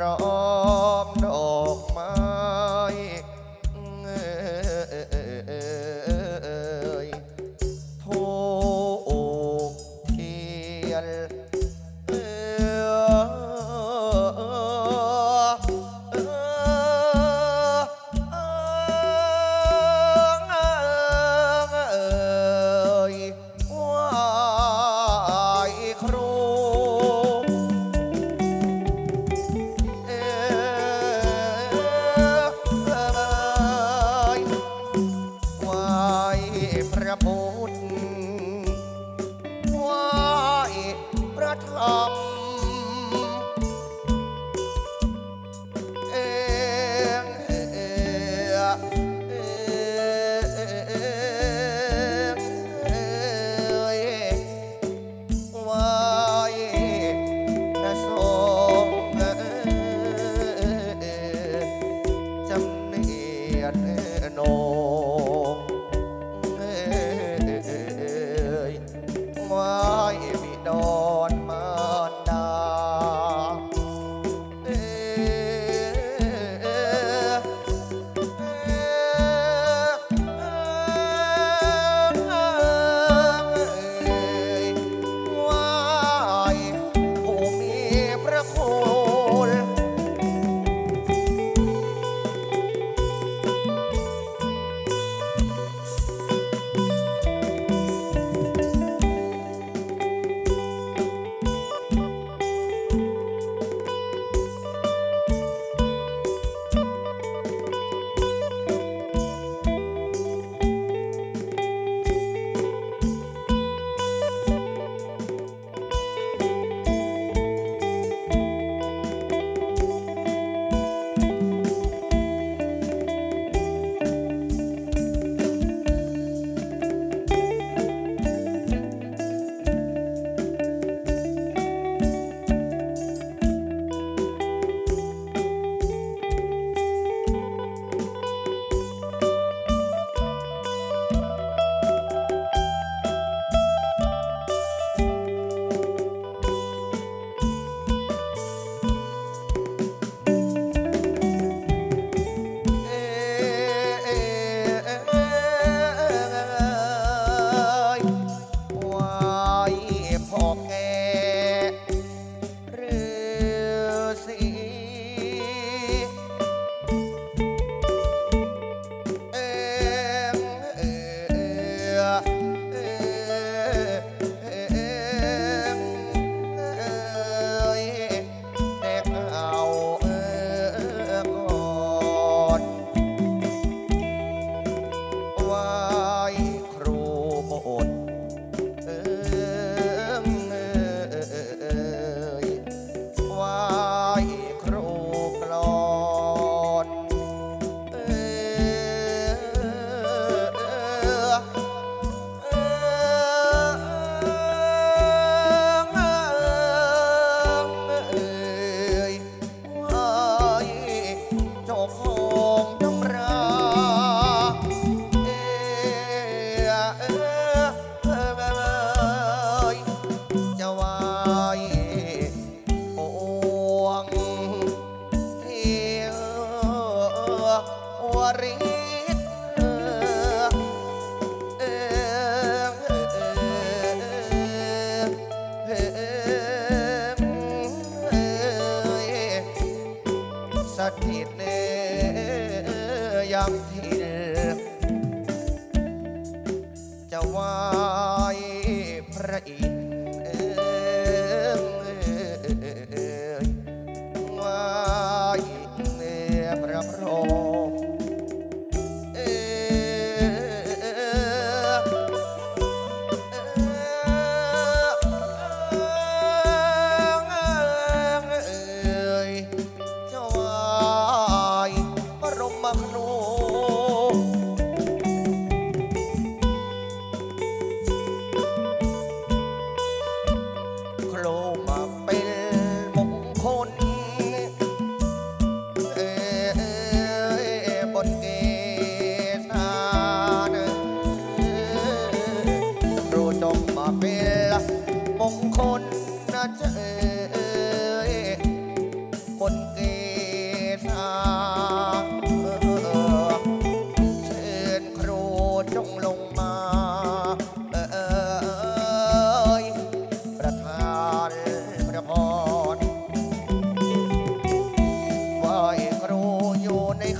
รอบดอกไม้โทโอเทียน vagabundo. ริดเออเออเอออสถิตเนยมทินจะไหวพระอิ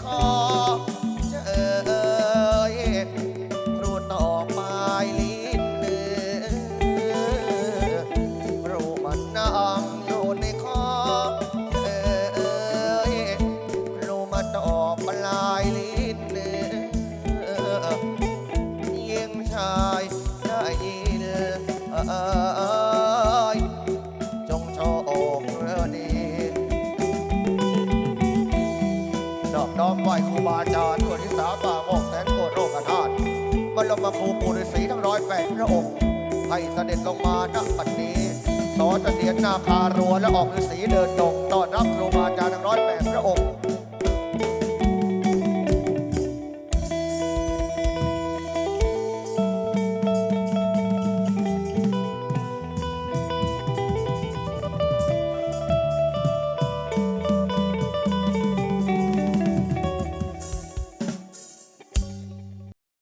Oh. น้อมไหว้ครูบาอาจารย์ตัวที่สาป่าโมกแสนโกรโรกธาตุบรมครูปู่ฤาษีทั้งร้อยแปดพระองค์ให้เสด็จลงมาณบัดนี้สอนเสถียรนาคารัวและออกฤาษีเดินดงต้อนรับครูบาจารทั้งร้อย